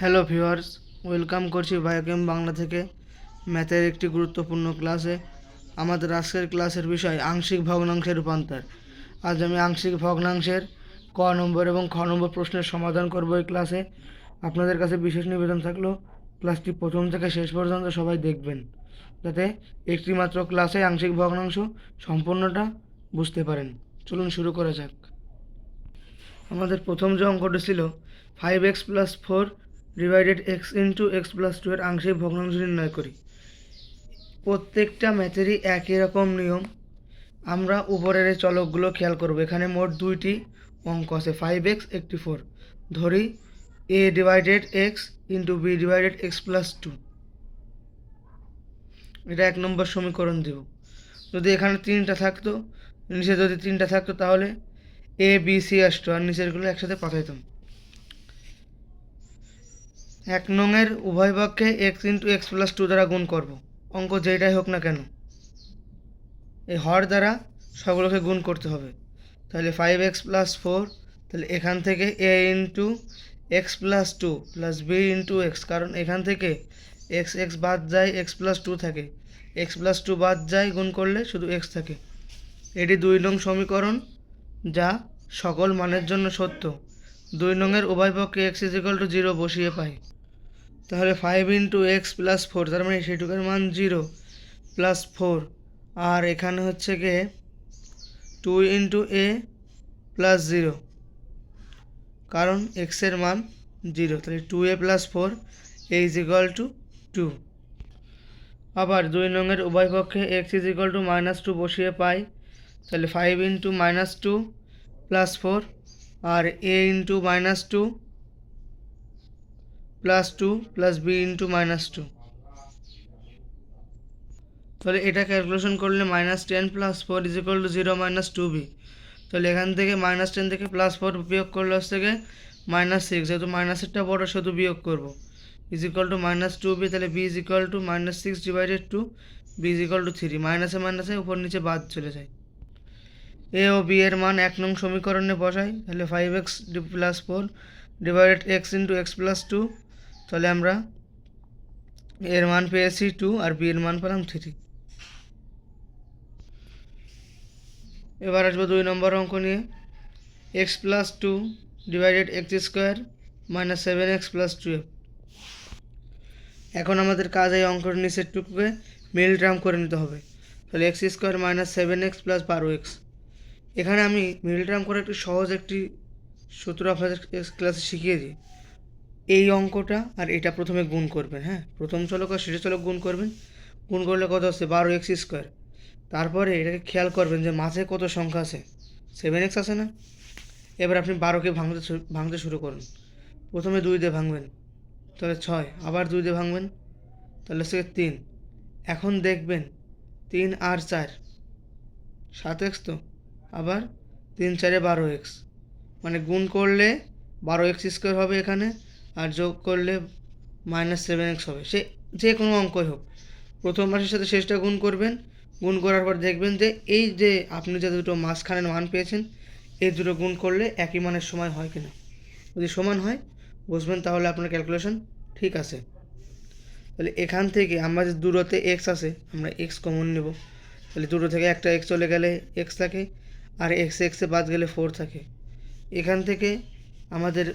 Hello viewers welcome করছি Biochem Bangla থেকে। ম্যাথের একটি গুরুত্বপূর্ণ ক্লাসে আমাদের আজকের ক্লাসের বিষয় আংশিক ভগ্নাংশের রূপান্তর। আজ আমি আংশিক ভগ্নাংশের ক নম্বর এবং খ নম্বর প্রশ্নের সমাধান করব এই ক্লাসে আপনাদের কাছে বিশেষ নিবেদন থাকল ক্লাসটি প্রথম থেকে শেষ পর্যন্ত সবাই দেখবেন, যাতে একটি মাত্র ক্লাসে আংশিক ভগ্নাংশ সম্পূর্ণটা বুঝতে পারেন। চলুন শুরু করা যাক। আমাদের প্রথম যে অঙ্কটি ছিল five x plus four divided x into x plus two এর আংশিক ভগ্নাংশ নির্ণয় করি। প্রত্যেকটা ম্যাথেরই একই রকম নিয়ম। আমরা উপরের এই চলকগুলো খেয়াল করব। এখানে মোট দুইটি অঙ্ক আছে ফাইভ এক্স একটি ফোর ধরি A divided x into B divided x plus two এটা এক নম্বর সমীকরণ দেব। যদি এখানে তিনটা থাকতো, নিচে যদি তিনটা থাকতো তাহলে এ বি সি আসতো, আর নিচেরগুলো একসাথে পাঠাইতাম। এক নংয়ের উভয় পক্ষে x into x plus two দ্বারা গুণ করব। অঙ্ক যেটাই হোক না কেন। এই হর দ্বারা সবগুলোকে গুণ করতে হবে। তাহলে ফাইভ এক্স প্লাস ফোর তাহলে এখান থেকে A into x plus two plus B into x কারণ এখান থেকে এক্স এক্স বাদ যায় এক্স প্লাস টু থাকে। এক্স প্লাস টু বাদ যায়, গুণ করলে শুধু এক্স থাকে। এটি দুই নং সমীকরণ, যা সকল মানের জন্য সত্য। দুই নংয়ের উভয় পক্ষে x is equal to zero বসিয়ে পাই। তাহলে five into x plus four তার মানে সেটুকের মান জিরো প্লাস ফোর আর এখানে হচ্ছে গিয়ে two into A plus zero কারণ এক্সের মান জিরো তাহলে two A plus four A is equal to two আবার দুই নঙের উভয় পক্ষে x is equal to minus two বসিয়ে পাই, তাহলে five into minus two plus four R A into minus two plus two plus B into minus two তাহলে এটা ক্যালকুলেশন করলে minus ten plus four is equal to zero minus two B তাহলে এখান থেকে minus ten থেকে plus four বিয়োগ করলে হচ্ছে থেকে মাইনাস সিক্স যেহেতু মাইনাসেরটা বড় শুধু বিয়োগ করব। Is equal to minus two B তাহলে B is equal to minus six divided two B is equal to three মাইনাসে মাইনাসে উপর নিচে বাদ চলে যায়। এ ও বি এর মান এক নং সমীকরণে বসাই, তাহলে five x plus four divided x into x plus two তাহলে আমরা এর মান পেয়েছি টু আর বি এর মান পেলাম থ্রি এবার আসব দুই নম্বর অঙ্ক নিয়ে। X plus two divided x square minus seven x plus twelve এখন আমাদের কাজ এই অঙ্কের নিচের টুকুকে মিল ট্রাম করে নিতে হবে। তাহলে x square minus seven x plus বারো এক্স এখানে আমি মিল ট্রাম করে একটি সহজ একটি সূত্র আপনাদের ক্লাসে শিখিয়ে দিই। অঙ্কটা আর এটা প্রথমে গুণ করবেন হ্যাঁ? প্রথম চলক আর শেষ চলক গুণ করবেন। গুণ করলে কত হচ্ছে বারো এক্স স্কোয়ার। তারপরে এটাকে খেয়াল করবেন যে মাঝে কত সংখ্যা আছে? সেভেন এক্স আছে না? এবার আপনি বারোকে ভাঙতে ভাঙতে শুরু করুন। প্রথমে দুই দিয়ে ভাঙবেন, তাহলে ছয়। আবার দুই দিয়ে ভাঙবেন, তাহলে সে তিন। এখন দেখবেন তিন আর চার, সাত এক্স তো? আবার তিন চারে বারো এক্স। মানে গুণ করলে বারো এক্স স্কোয়ার হবে এখানে। আর যোগ করলে মাইনাস সেভেন এক্স হবে। সে যে কোনো অঙ্কই হোক। প্রথম মাসের সাথে শেষটা গুণ করবেন। গুণ করার পর দেখবেন যে এই যে আপনি যে দুটো মাঝখানের মান পেয়েছেন, এই দুটো গুণ করলে একই মানের সময় হয় কিনা। যদি সমান হয়, বুঝবেন তাহলে আপনার ক্যালকুলেশন ঠিক আছে। তাহলে এখান থেকে আমরা যে দূরতে এক্স আছে, আমরা এক্স কমন নেব। তাহলে দুটো থেকে একটা এক্স চলে গেলে এক্স থাকে, আর এক্স এক্সে বাদ গেলে ফোর থাকে। এখান থেকে আমাদের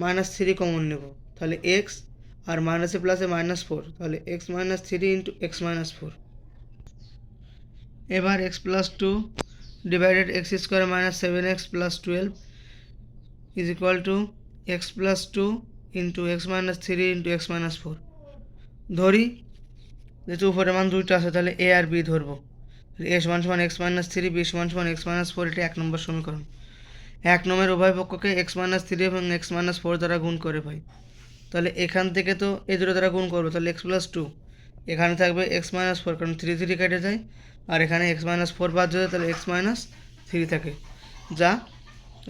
মাইনাস থ্রি কমন নেব। তাহলে এক্স আর মাইনাসে প্লাসে মাইনাস ফোর তাহলে x minus three into x minus four এবার x plus two divided x square minus seven x plus twelve is equal to x plus two into x minus three into x minus four ধরি, যেহেতু উপরের মান দুইটা আছে, তাহলে এ আর B ধরবো। এ সমান সমান এক্স মাইনাস থ্রি বি সমান সমান এক্স মাইনাস ফোর এটা এক নম্বর সমীকরণ। এক নম্বরের উভয় পক্ষকে এক্স মাইনাস থ্রি এবং এক্স মাইনাস ফোর দ্বারা গুণ করে পাই তাহলে এখান থেকে তো এই দুটো দ্বারা গুণ করব, তাহলে এক্স প্লাস টু এখানে থাকবে এক্স মাইনাস ফোর কারণ থ্রি থ্রি কেটে যায়, আর এখানে এক্স মাইনাস ফোর বাদ যায় তাহলে এক্স মাইনাস থ্রি থাকে। যা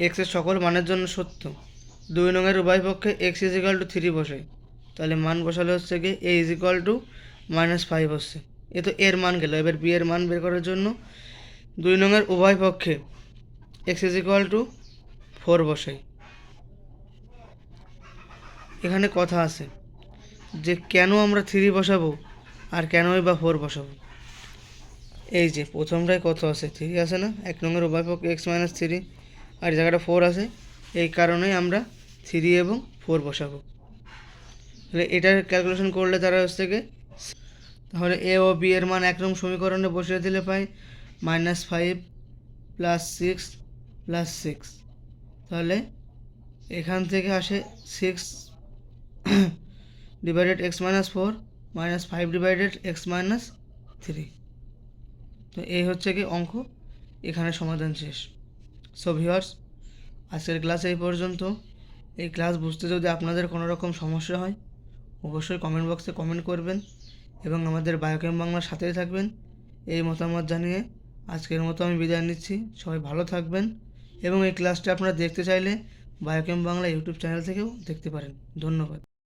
এক্সের সকল মানের জন্য সত্য। দুই নঙের উভয় পক্ষে x is equal to three বসে। তাহলে মান বসালে হচ্ছে কি A is equal to minus five হচ্ছে এ তো এর মান গেল, এবার বি এর মান বের করার জন্য। দুই নঙের উভয় পক্ষে x is equal to four বসাই এখানে কথা আছে যে কেন আমরা থ্রি বসাবো আর কেনই বা ফোর বসাবো। এই যে প্রথমটাই কত আছে? থ্রি আছে না? এক নম্বর উভয়পক্ষ এক্স মাইনাস থ্রি। আর জায়গাটা ফোর আছে, এই কারণেই আমরা থ্রি এবং ফোর বসাবো। তাহলে এটার ক্যালকুলেশন করলে তারা হচ্ছে থেকে তাহলে এ ও বি এর মান একরকম সমীকরণে বসিয়ে দিলে পাই minus five plus six plus six. তাহলে এখান থেকে আসে six divided x minus four minus five divided x minus three তো এই হচ্ছে কি অঙ্ক। এখানে সমাধান শেষ। সো ভিওর্স আজকের ক্লাস এই পর্যন্ত। এই ক্লাস বুঝতে যদি আপনাদের কোনো রকম সমস্যা হয়, অবশ্যই কমেন্ট বক্সে কমেন্ট করবেন এবং আমাদের বায়োকেম বাংলার সাথেই থাকবেন। এই মতামত জানিয়ে আজকের মতো আমি বিদায় নিচ্ছি। সবাই ভালো থাকবেন। এবং এই ক্লাসটি আপনারা দেখতে চাইলে বায়োকেম বাংলা ইউটিউব চ্যানেল থেকেও দেখতে পারেন। ধন্যবাদ।